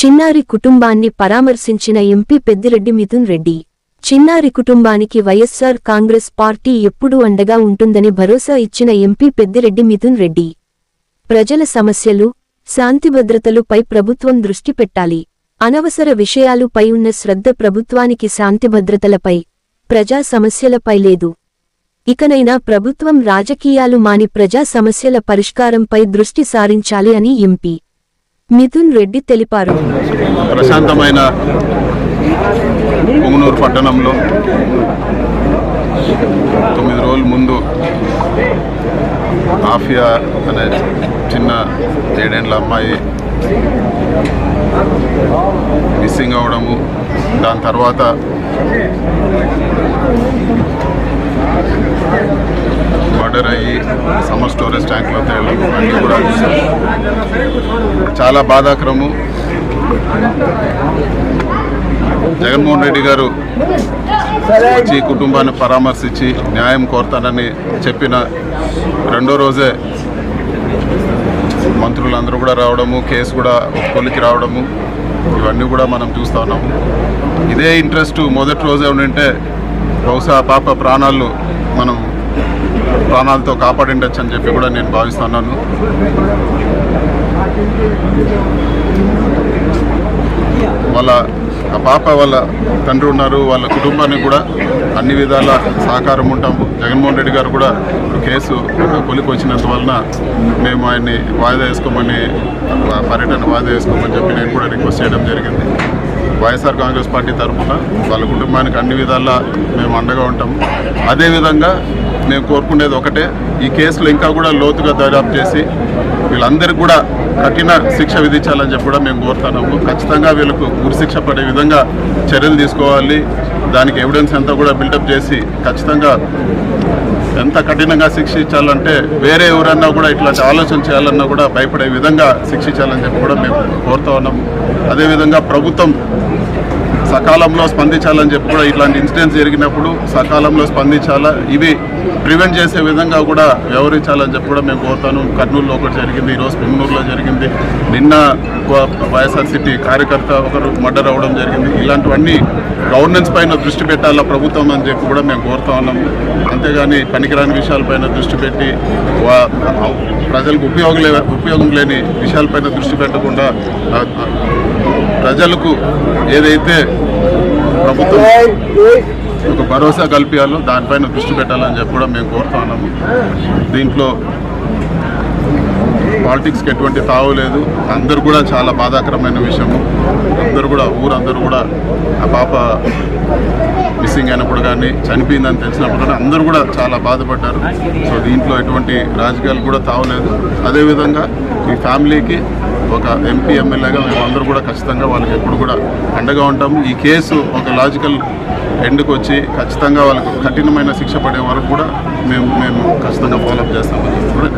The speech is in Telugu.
చిన్నారి కుటుంబాన్ని పరామర్శించిన ఎంపీ పెద్దిరెడ్డి మిథున్ రెడ్డి. చిన్నారి కుటుంబానికి వైఎస్సార్ కాంగ్రెస్ పార్టీ ఎప్పుడూ అండగా ఉంటుందని భరోసా ఇచ్చిన ఎంపీ పెద్దిరెడ్డి మిథున్ రెడ్డి. ప్రజల సమస్యలు శాంతిభద్రతలుపై ప్రభుత్వం దృష్టి పెట్టాలి. అనవసర విషయాలుపై ఉన్న శ్రద్ధ ప్రభుత్వానికి శాంతిభద్రతలపై ప్రజా సమస్యలపై లేదు. ఇకనైనా ప్రభుత్వం రాజకీయాలు మాని ప్రజా సమస్యల పరిష్కారంపై దృష్టి సారించాలి అని ఎంపీ మిథున్ రెడ్డి తెలిపారు. ప్రశాంతమైన పుంగనూరు పట్టణంలో తొమ్మిది రోజుల ముందు ఆఫియా అనే చిన్న ఏడేండ్ల అమ్మాయి మిస్సింగ్ అవడము దాని తర్వాత మర్డర్ అయ్యి సమ్మర్ స్టోరేజ్ ట్యాంక్లో తేడా అన్నీ కూడా చాలా బాధాకరము. జగన్మోహన్ రెడ్డి గారు వచ్చి కుటుంబాన్ని పరామర్శించి న్యాయం కోరతానని చెప్పిన రెండో రోజే మంత్రులందరూ కూడా రావడము కేసు కూడా కొలికి రావడము ఇవన్నీ కూడా మనం చూస్తూ ఉన్నాము. ఇదే ఇంట్రెస్ట్ మొదటి రోజే ఉండింటే బహుశా పాప ప్రాణాలు మనం ప్రాణాలతో కాపాడిండొచ్చు అని చెప్పి కూడా నేను భావిస్తున్నాను. వాళ్ళ ఆ పాప వాళ్ళ తండ్రి ఉన్నారు వాళ్ళ కుటుంబానికి కూడా అన్ని విధాల సహకారం ఉంటాము జగన్మోహన్ రెడ్డి గారు కూడా కేసు కొలికి వచ్చినంత వలన మేము ఆయన్ని వాయిదా వేసుకోమని పర్యటన వాయిదా వేసుకోమని చెప్పి నేను కూడా రిక్వెస్ట్ చేయడం జరిగింది. వైఎస్ఆర్ కాంగ్రెస్ పార్టీ తరఫున వాళ్ళ కుటుంబానికి అన్ని విధాలా మేము అండగా ఉంటాము అదేవిధంగా మేము కోరుకునేది ఒకటే. ఈ కేసులు ఇంకా కూడా లోతుగా దర్యాప్తు చేసి వీళ్ళందరికీ కూడా కఠిన శిక్ష విధించాలని చెప్పి కూడా మేము కోరుతున్నాము. ఖచ్చితంగా వీళ్ళకు ఉరిశిక్ష పడే విధంగా చర్యలు తీసుకోవాలి. దానికి ఎవిడెన్స్ అంతా కూడా బిల్డప్ చేసి ఖచ్చితంగా ఎంత కఠినంగా శిక్షించాలంటే వేరే ఎవరన్నా కూడా ఇట్లాంటి ఆలోచన చేయాలన్నా కూడా భయపడే విధంగా శిక్షించాలని చెప్పి కూడా మేము కోరుతా ఉన్నాము. అదేవిధంగా ప్రభుత్వం సకాలంలో స్పందించాలని చెప్పి కూడా ఇట్లాంటి ఇన్సిడెంట్స్ జరిగినప్పుడు సకాలంలో స్పందించాలా? ఇవి ప్రివెంట్ చేసే విధంగా కూడా వ్యవహరించాలని చెప్పి కూడా మేము కోరుతాను. కర్నూలులో ఒకటి జరిగింది ఈరోజు పుంగనూరులో జరిగింది. నిన్న ఒక వైఎస్ఆర్సీపీ కార్యకర్త ఒకరు మర్డర్ అవ్వడం జరిగింది. ఇలాంటివన్నీ గవర్నెన్స్ పైన దృష్టి పెట్టాలా ప్రభుత్వం అని చెప్పి కూడా మేము కోరుతా ఉన్నాము అంతేగాని పనికిరాని విషయాలపైన దృష్టి పెట్టి ప్రజలకు ఉపయోగం లే ఉపయోగం లేని విషయాలపైన దృష్టి పెట్టకుండా ప్రజలకు ఏదైతే ప్రభుత్వం ఒక భరోసా కల్పించాలో దానిపైన దృష్టి పెట్టాలని చెప్పి కూడా మేము కోరుతా ఉన్నాము. దీంట్లో పాలిటిక్స్కి ఎటువంటి తావు లేదు. అందరూ కూడా చాలా బాధాకరమైన విషయము. అందరూ కూడా ఊరందరూ కూడా ఆ పాప మిస్సింగ్ అయినప్పుడు కానీ చనిపోయిందని తెలిసినప్పుడు కానీ అందరూ కూడా చాలా బాధపడ్డారు. సో దీంట్లో ఎటువంటి రాజకీయాలు కూడా తావలేదు అదేవిధంగా ఈ ఫ్యామిలీకి ఒక ఎంపీ ఎమ్మెల్యేగా మేము అందరూ కూడా ఖచ్చితంగా వాళ్ళకి ఎప్పుడు కూడా అండగా ఉంటాము. ఈ కేసు ఒక లాజికల్ ఎండ్కి వచ్చి ఖచ్చితంగా వాళ్ళకు కఠినమైన శిక్ష పడే వరకు కూడా మేము మేము ఖచ్చితంగా ఫాలోఅప్ చేస్తామని చెప్పి కూడా